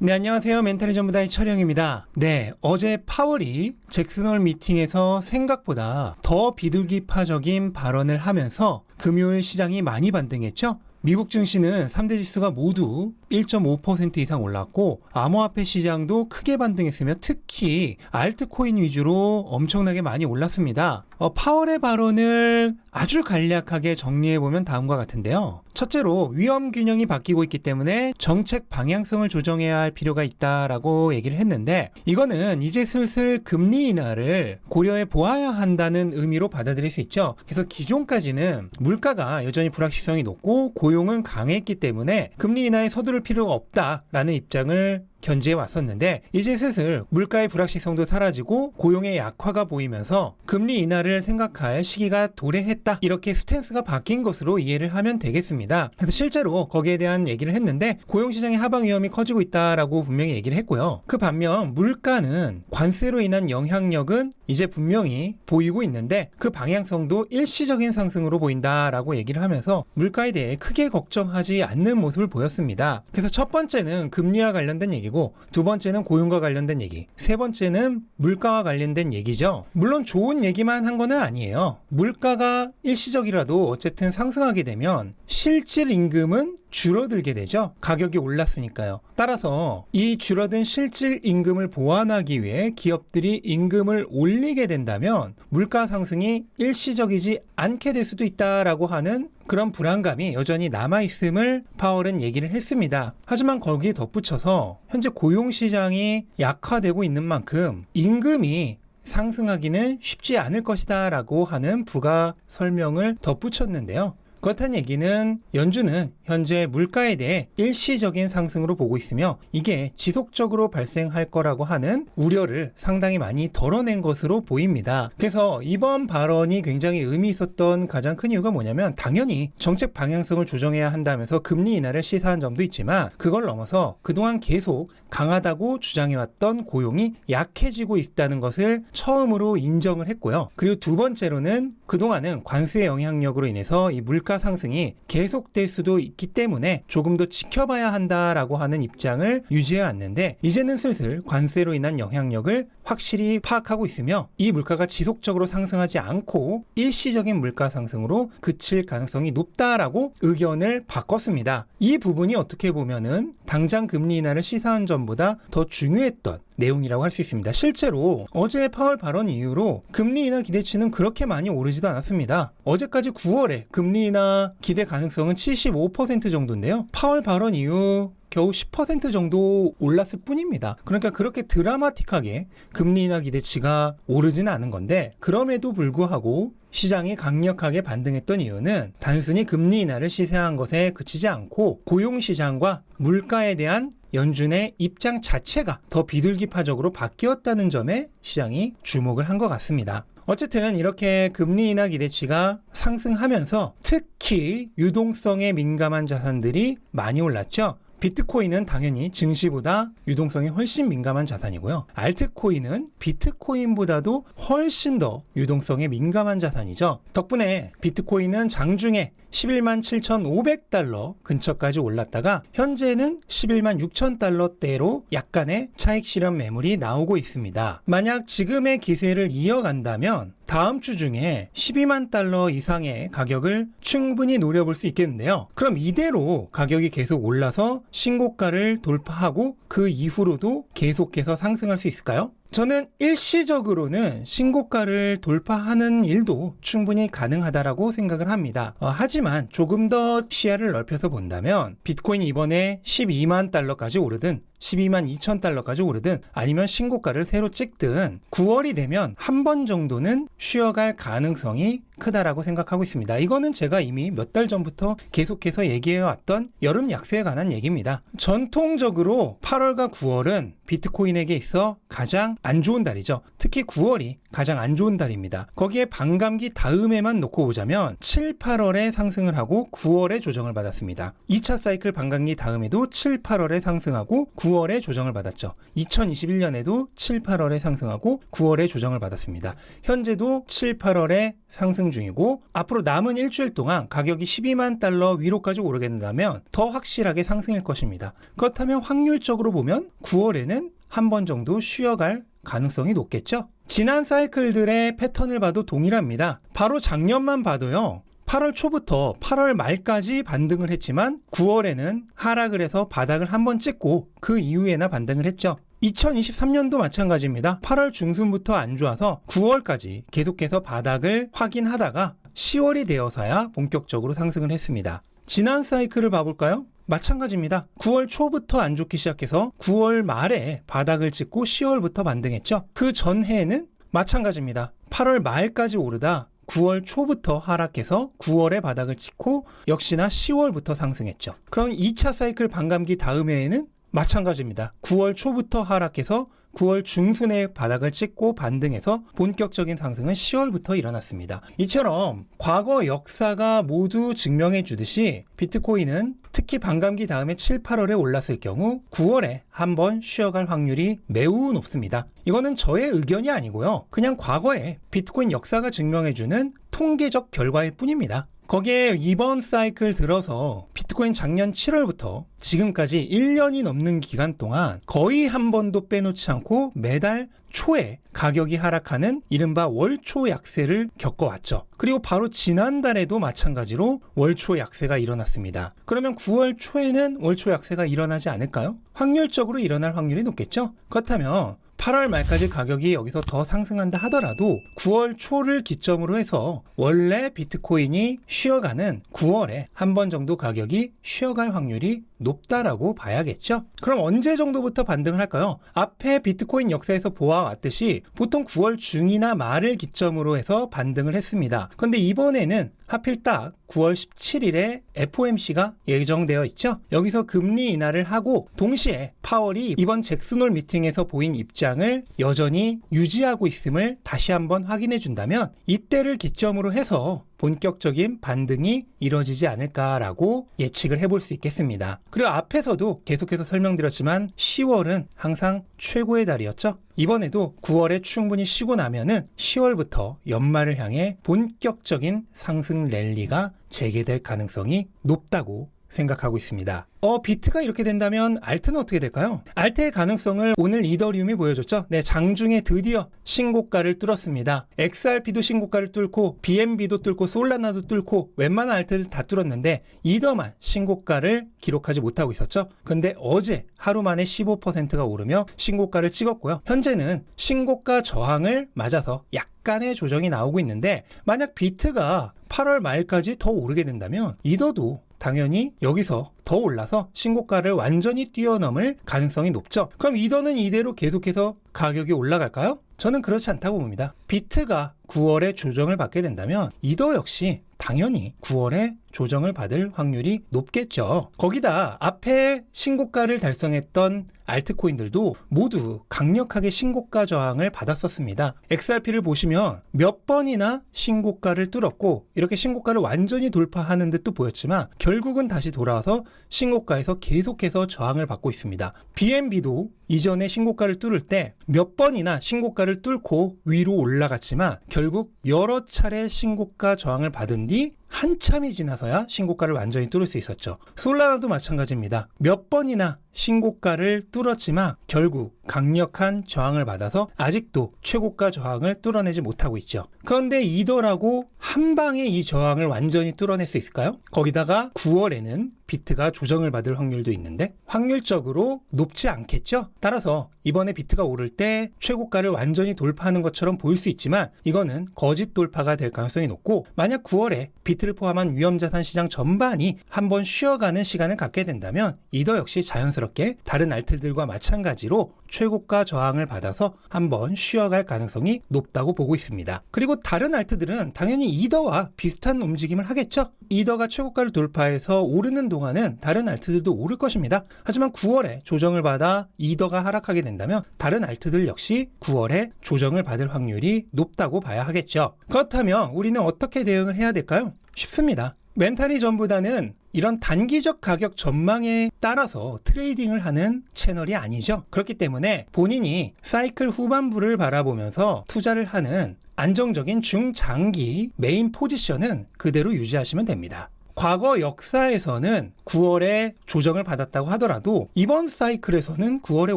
네, 안녕하세요. 멘탈의 전부다의 철영입니다. 네, 어제 파월이 잭슨홀 미팅에서 생각보다 더 비둘기파적인 발언을 하면서 금요일 시장이 많이 반등했죠? 미국 증시는 3대 지수가 모두 1.5% 이상 올랐고 암호화폐 시장도 크게 반등했으며 특히 알트코인 위주로 엄청나게 많이 올랐습니다. 어, 파월의 발언을 아주 간략하게 정리해보면 다음과 같은데요. 첫째로 위험 균형이 바뀌고 있기 때문에 정책 방향성을 조정해야 할 필요가 있다라고 얘기를 했는데 이거는 이제 슬슬 금리 인하를 고려해 보아야 한다는 의미로 받아들일 수 있죠. 그래서 기존까지는 물가가 여전히 불확실성이 높고 고용은 강했기 때문에 금리 인하에 서두를 필요가 없다라는 입장을 견지해 왔었는데 이제 슬슬 물가의 불확실성도 사라지고 고용의 약화가 보이면서 금리 인하를 생각할 시기가 도래했다 이렇게 스탠스가 바뀐 것으로 이해를 하면 되겠습니다. 그래서 실제로 거기에 대한 얘기를 했는데 고용 시장의 하방 위험이 커지고 있다라고 분명히 얘기를 했고요. 그 반면 물가는 관세로 인한 영향력은 이제 분명히 보이고 있는데 그 방향성도 일시적인 상승으로 보인다라고 얘기를 하면서 물가에 대해 크게 걱정하지 않는 모습을 보였습니다. 그래서 첫 번째는 금리와 관련된 얘기 얘기고 두 번째는 고용과 관련된 얘기, 세 번째는 물가와 관련된 얘기죠. 물론 좋은 얘기만 한 거는 아니에요. 물가가 일시적이라도 어쨌든 상승하게 되면 실질 임금은 줄어들게 되죠. 가격이 올랐으니까요. 따라서 이 줄어든 실질 임금을 보완하기 위해 기업들이 임금을 올리게 된다면 물가 상승이 일시적이지 않게 될 수도 있다라고 하는 그런 불안감이 여전히 남아있음을 파월은 얘기를 했습니다. 하지만 거기에 덧붙여서 현재 고용시장이 약화되고 있는 만큼 임금이 상승하기는 쉽지 않을 것이다 라고 하는 부가 설명을 덧붙였는데요. 그렇다는 얘기는 연준은 현재 물가에 대해 일시적인 상승으로 보고 있으며 이게 지속적으로 발생할 거라고 하는 우려를 상당히 많이 덜어낸 것으로 보입니다. 그래서 이번 발언이 굉장히 의미 있었던 가장 큰 이유가 뭐냐면 당연히 정책 방향성을 조정해야 한다면서 금리 인하를 시사한 점도 있지만 그걸 넘어서 그동안 계속 강하다고 주장해왔던 고용이 약해지고 있다는 것을 처음으로 인정을 했고요. 그리고 두 번째로는 그동안은 관세 영향력으로 인해서 이 물가 물가 상승이 계속될 수도 있기 때문에 조금 더 지켜봐야 한다라고 하는 입장을 유지해 왔는데 이제는 슬슬 관세로 인한 영향력을 확실히 파악하고 있으며 이 물가가 지속적으로 상승하지 않고 일시적인 물가 상승으로 그칠 가능성이 높다라고 의견을 바꿨습니다. 이 부분이 어떻게 보면은 당장 금리 인하를 시사한 점보다 더 중요했던 내용이라고 할 수 있습니다. 실제로 어제 파월 발언 이후로 금리 인하 기대치는 그렇게 많이 오르지도 않았습니다. 어제까지 9월에 금리 인하 기대 가능성은 75% 정도인데요. 파월 발언 이후 겨우 10% 정도 올랐을 뿐입니다. 그러니까 그렇게 드라마틱하게 금리 인하 기대치가 오르지는 않은 건데 그럼에도 불구하고 시장이 강력하게 반등했던 이유는 단순히 금리 인하를 시세한 것에 그치지 않고 고용 시장과 물가에 대한 연준의 입장 자체가 더 비둘기파적으로 바뀌었다는 점에 시장이 주목을 한 것 같습니다. 어쨌든 이렇게 금리 인하 기대치가 상승하면서 특히 유동성에 민감한 자산들이 많이 올랐죠. 비트코인은 당연히 증시보다 유동성이 훨씬 민감한 자산이고요. 알트코인은 비트코인보다도 훨씬 더 유동성에 민감한 자산이죠. 덕분에 비트코인은 장중에 11만 7,500달러 근처까지 올랐다가 현재는 11만 6천 달러대로 약간의 차익 실현 매물이 나오고 있습니다. 만약 지금의 기세를 이어간다면 다음 주 중에 12만 달러 이상의 가격을 충분히 노려볼 수 있겠는데요. 그럼 이대로 가격이 계속 올라서 신고가를 돌파하고 그 이후로도 계속해서 상승할 수 있을까요? 저는 일시적으로는 신고가를 돌파하는 일도 충분히 가능하다라고 생각을 합니다. 어, 하지만 조금 더 시야를 넓혀서 본다면 비트코인이 이번에 12만 달러까지 오르든 12만 2천 달러까지 오르든 아니면 신고가를 새로 찍든 9월이 되면 한 번 정도는 쉬어갈 가능성이 크다라고 생각하고 있습니다. 이거는 제가 이미 몇 달 전부터 계속해서 얘기해왔던 여름 약세에 관한 얘기입니다. 전통적으로 8월과 9월은 비트코인에게 있어 가장 안 좋은 달이죠. 특히 9월이 가장 안 좋은 달입니다. 거기에 반감기 다음에만 놓고 보자면 7, 8월에 상승을 하고 9월에 조정을 받았습니다. 2차 사이클 반감기 다음에도 7, 8월에 상승하고 9 월에 조정을 받았죠. 2021년에도 7, 8월에 상승하고 9월에 조정을 받았습니다. 현재도 7, 8월에 상승 상승 중이고 앞으로 남은 일주일 동안 가격이 12만 달러 위로까지 오르게 된다면 더 확실하게 상승일 것입니다. 그렇다면 확률적으로 보면 9월에는 한 번 정도 쉬어갈 가능성이 높겠죠? 지난 사이클들의 패턴을 봐도 동일합니다. 바로 작년만 봐도요. 8월 초부터 8월 말까지 반등을 했지만 9월에는 하락을 해서 바닥을 한번 찍고 그 이후에나 반등을 했죠. 2023년도 마찬가지입니다. 8월 중순부터 안 좋아서 9월까지 계속해서 바닥을 확인하다가 10월이 되어서야 본격적으로 상승을 했습니다. 지난 사이클을 봐볼까요? 마찬가지입니다. 9월 초부터 안 좋기 시작해서 9월 말에 바닥을 찍고 10월부터 반등했죠. 그 전해에는 마찬가지입니다. 8월 말까지 오르다 9월 초부터 하락해서 9월에 바닥을 찍고 역시나 10월부터 상승했죠. 그럼 2차 사이클 반감기 다음 해에는 마찬가지입니다. 9월 초부터 하락해서 9월 중순에 바닥을 찍고 반등해서 본격적인 상승은 10월부터 일어났습니다. 이처럼 과거 역사가 모두 증명해 주듯이 비트코인은 특히 반감기 다음에 7, 8월에 올랐을 경우 9월에 한번 쉬어갈 확률이 매우 높습니다. 이거는 저의 의견이 아니고요. 그냥 과거에 비트코인 역사가 증명해 주는 통계적 결과일 뿐입니다. 거기에 이번 사이클 들어서 비트코인 작년 7월부터 지금까지 1년이 넘는 기간 동안 거의 한 번도 빼놓지 않고 매달 초에 가격이 하락하는 이른바 월초 약세를 겪어왔죠. 그리고 바로 지난달에도 마찬가지로 월초 약세가 일어났습니다. 그러면 9월 초에는 월초 약세가 일어나지 않을까요? 확률적으로 일어날 확률이 높겠죠? 그렇다면 8월 말까지 가격이 여기서 더 상승한다 하더라도 9월 초를 기점으로 해서 원래 비트코인이 쉬어가는 9월에 한 번 정도 가격이 쉬어갈 확률이 높다라고 봐야겠죠. 그럼 언제 정도부터 반등을 할까요? 앞에 비트코인 역사에서 보아왔듯이 보통 9월 중이나 말을 기점으로 해서 반등을 했습니다. 그런데 이번에는 하필 딱 9월 17일에 FOMC가 예정되어 있죠. 여기서 금리 인하를 하고 동시에 파월이 이번 잭슨홀 미팅에서 보인 입장을 여전히 유지하고 있음을 다시 한번 확인해 준다면 이때를 기점으로 해서 본격적인 반등이 이뤄지지 않을까라고 예측을 해볼 수 있겠습니다. 그리고 앞에서도 계속해서 설명드렸지만 10월은 항상 최고의 달이었죠. 이번에도 9월에 충분히 쉬고 나면은 10월부터 연말을 향해 본격적인 상승 랠리가 재개될 가능성이 높다고 생각하고 있습니다. 어, 비트가 이렇게 된다면 알트는 어떻게 될까요? 알트의 가능성을 오늘 이더리움이 보여줬죠. 네, 장중에 드디어 신고가를 뚫었습니다. XRP도 신고가를 뚫고 BNB도 뚫고 솔라나도 뚫고 웬만한 알트를 다 뚫었는데 이더만 신고가를 기록하지 못하고 있었죠. 근데 어제 하루 만에 15%가 오르며 신고가를 찍었고요. 현재는 신고가 저항을 맞아서 약간의 조정이 나오고 있는데 만약 비트가 8월 말까지 더 오르게 된다면 이더도 당연히 여기서 더 올라서 신고가를 완전히 뛰어넘을 가능성이 높죠. 그럼 이더는 이대로 계속해서 가격이 올라갈까요? 저는 그렇지 않다고 봅니다. 비트가 9월에 조정을 받게 된다면 이더 역시 당연히 9월에 조정을 받을 확률이 높겠죠. 거기다 앞에 신고가를 달성했던 알트코인들도 모두 강력하게 신고가 저항을 받았었습니다. XRP를 보시면 몇 번이나 신고가를 뚫었고 이렇게 신고가를 완전히 돌파하는 듯도 보였지만 결국은 다시 돌아와서 신고가에서 계속해서 저항을 받고 있습니다. BNB도 이전에 신고가를 뚫을 때 몇 번이나 신고가를 뚫고 위로 올라갔지만 결국 여러 차례 신고가 저항을 받은 뒤 한참이 지나서야 신고가를 완전히 뚫을 수 있었죠. 솔라나도 마찬가지입니다. 몇 번이나 신고가를 뚫었지만 결국 강력한 저항을 받아서 아직도 최고가 저항을 뚫어내지 못하고 있죠. 그런데 이더라고 한 방에 이 저항을 완전히 뚫어낼 수 있을까요? 거기다가 9월에는 비트가 조정을 받을 확률도 있는데 확률적으로 높지 않겠죠? 따라서 이번에 비트가 오를 때 최고가를 완전히 돌파하는 것처럼 보일 수 있지만 이거는 거짓 돌파가 될 가능성이 높고 만약 9월에 비트를 포함한 위험자산 시장 전반이 한번 쉬어가는 시간을 갖게 된다면 이더 역시 자연스럽게 다른 알트들과 마찬가지로 최고가 저항을 받아서 한번 쉬어갈 가능성이 높다고 보고 있습니다. 그리고 다른 알트들은 당연히 이더와 비슷한 움직임을 하겠죠. 이더가 최고가를 돌파해서 오르는 동안은 다른 알트들도 오를 것입니다. 하지만 9월에 조정을 받아 이더가 하락하게 된다면 다른 알트들 역시 9월에 조정을 받을 확률이 높다고 봐야 하겠죠. 그렇다면 우리는 어떻게 대응을 해야 될까요? 쉽습니다. 멘탈이 전부다는 이런 단기적 가격 전망에 따라서 트레이딩을 하는 채널이 아니죠. 그렇기 때문에 본인이 사이클 후반부를 바라보면서 투자를 하는 안정적인 중장기 메인 포지션은 그대로 유지하시면 됩니다. 과거 역사에서는 9월에 조정을 받았다고 하더라도 이번 사이클에서는 9월에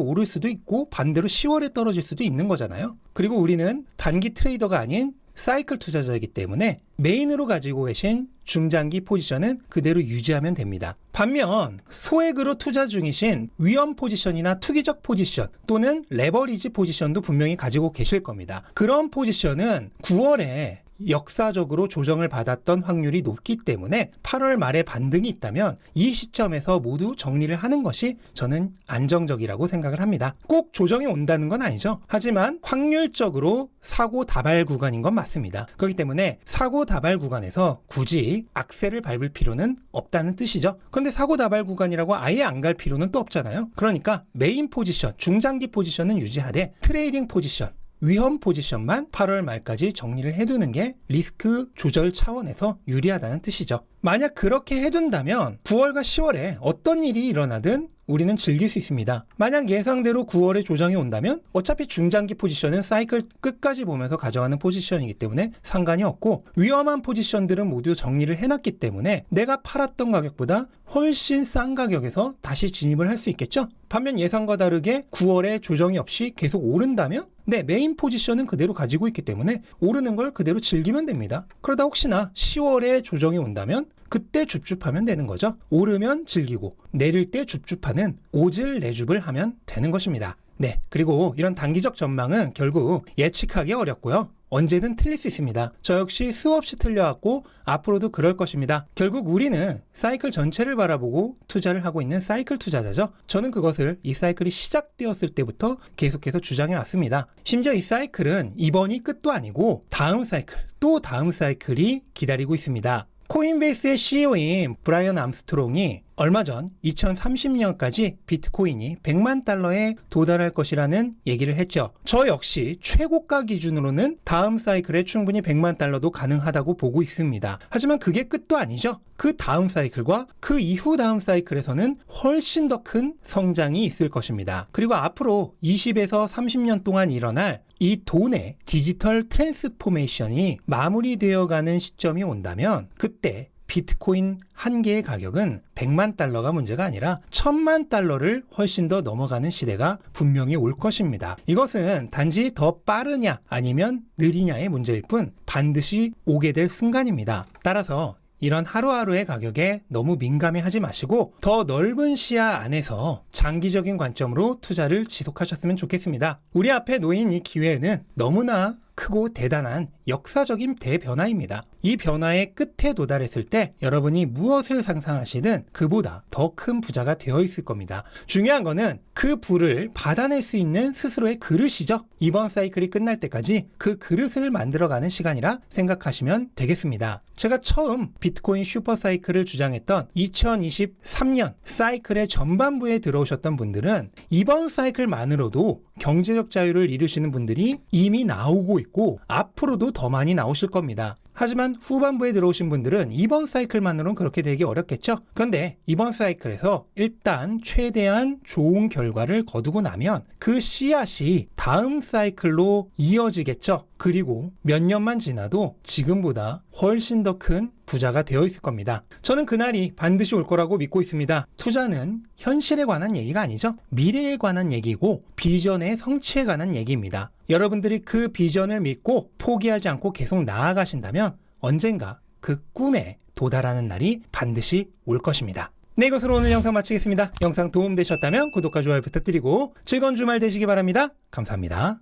오를 수도 있고 반대로 10월에 떨어질 수도 있는 거잖아요. 그리고 우리는 단기 트레이더가 아닌 사이클 투자자이기 때문에 메인으로 가지고 계신 중장기 포지션은 그대로 유지하면 됩니다. 반면 소액으로 투자 중이신 위험 포지션이나 투기적 포지션 또는 레버리지 포지션도 분명히 가지고 계실 겁니다. 그런 포지션은 9월에 역사적으로 조정을 받았던 확률이 높기 때문에 8월 말에 반등이 있다면 이 시점에서 모두 정리를 하는 것이 저는 안정적이라고 생각을 합니다. 꼭 조정이 온다는 건 아니죠. 하지만 확률적으로 사고 다발 구간인 건 맞습니다. 그렇기 때문에 사고 다발 구간에서 굳이 악셀을 밟을 필요는 없다는 뜻이죠. 그런데 사고 다발 구간이라고 아예 안 갈 필요는 또 없잖아요. 그러니까 메인 포지션, 중장기 포지션은 유지하되 트레이딩 포지션 위험 포지션만 8월 말까지 정리를 해두는 게 리스크 조절 차원에서 유리하다는 뜻이죠. 만약 그렇게 해둔다면 9월과 10월에 어떤 일이 일어나든 우리는 즐길 수 있습니다. 만약 예상대로 9월에 조정이 온다면 어차피 중장기 포지션은 사이클 끝까지 보면서 가져가는 포지션이기 때문에 상관이 없고 위험한 포지션들은 모두 정리를 해놨기 때문에 내가 팔았던 가격보다 훨씬 싼 가격에서 다시 진입을 할 수 있겠죠? 반면 예상과 다르게 9월에 조정이 없이 계속 오른다면 네, 메인 포지션은 그대로 가지고 있기 때문에 오르는 걸 그대로 즐기면 됩니다. 그러다 혹시나 10월에 조정이 온다면 그때 줍줍하면 되는 거죠. 오르면 즐기고 내릴 때 줍줍하는 오질 내줍을 하면 되는 것입니다. 네, 그리고 이런 단기적 전망은 결국 예측하기 어렵고요. 언제든 틀릴 수 있습니다. 저 역시 수없이 틀려왔고 앞으로도 그럴 것입니다. 결국 우리는 사이클 전체를 바라보고 투자를 하고 있는 사이클 투자자죠. 저는 그것을 이 사이클이 시작되었을 때부터 계속해서 주장해 왔습니다. 심지어 이 사이클은 이번이 끝도 아니고 다음 사이클, 또 다음 사이클이 기다리고 있습니다. 코인베이스의 CEO인 브라이언 암스트롱이 얼마 전 2030년까지 비트코인이 100만 달러에 도달할 것이라는 얘기를 했죠. 저 역시 최고가 기준으로는 다음 사이클에 충분히 100만 달러도 가능하다고 보고 있습니다. 하지만 그게 끝도 아니죠. 그 다음 사이클과 그 이후 다음 사이클에서는 훨씬 더 큰 성장이 있을 것입니다. 그리고 앞으로 20에서 30년 동안 일어날 이 돈의 디지털 트랜스포메이션이 마무리되어 가는 시점이 온다면 그때 비트코인 한 개의 가격은 100만 달러가 문제가 아니라 1000만 달러를 훨씬 더 넘어가는 시대가 분명히 올 것입니다. 이것은 단지 더 빠르냐 아니면 느리냐의 문제일 뿐 반드시 오게 될 순간입니다. 따라서 이런 하루하루의 가격에 너무 민감해 하지 마시고 더 넓은 시야 안에서 장기적인 관점으로 투자를 지속하셨으면 좋겠습니다. 우리 앞에 놓인 이 기회는 너무나 크고 대단한 역사적인 대변화입니다. 이 변화의 끝에 도달했을 때 여러분이 무엇을 상상하시든 그보다 더 큰 부자가 되어 있을 겁니다. 중요한 거는 그 부를 받아낼 수 있는 스스로의 그릇이죠. 이번 사이클이 끝날 때까지 그 그릇을 만들어가는 시간이라 생각하시면 되겠습니다. 제가 처음 비트코인 슈퍼 사이클을 주장했던 2023년 사이클의 전반부에 들어오셨던 분들은 이번 사이클만으로도 경제적 자유를 이루시는 분들이 이미 나오고 있고 앞으로도 더 많이 나오실 겁니다. 하지만 후반부에 들어오신 분들은 이번 사이클만으로는 그렇게 되기 어렵겠죠? 그런데 이번 사이클에서 일단 최대한 좋은 결과를 거두고 나면 그 씨앗이 다음 사이클로 이어지겠죠? 그리고 몇 년만 지나도 지금보다 훨씬 더 큰 부자가 되어 있을 겁니다. 저는 그날이 반드시 올 거라고 믿고 있습니다. 투자는 현실에 관한 얘기가 아니죠. 미래에 관한 얘기고 비전의 성취에 관한 얘기입니다. 여러분들이 그 비전을 믿고 포기하지 않고 계속 나아가신다면 언젠가 그 꿈에 도달하는 날이 반드시 올 것입니다. 네, 이것으로 오늘 영상 마치겠습니다. 영상 도움되셨다면 구독과 좋아요 부탁드리고 즐거운 주말 되시기 바랍니다. 감사합니다.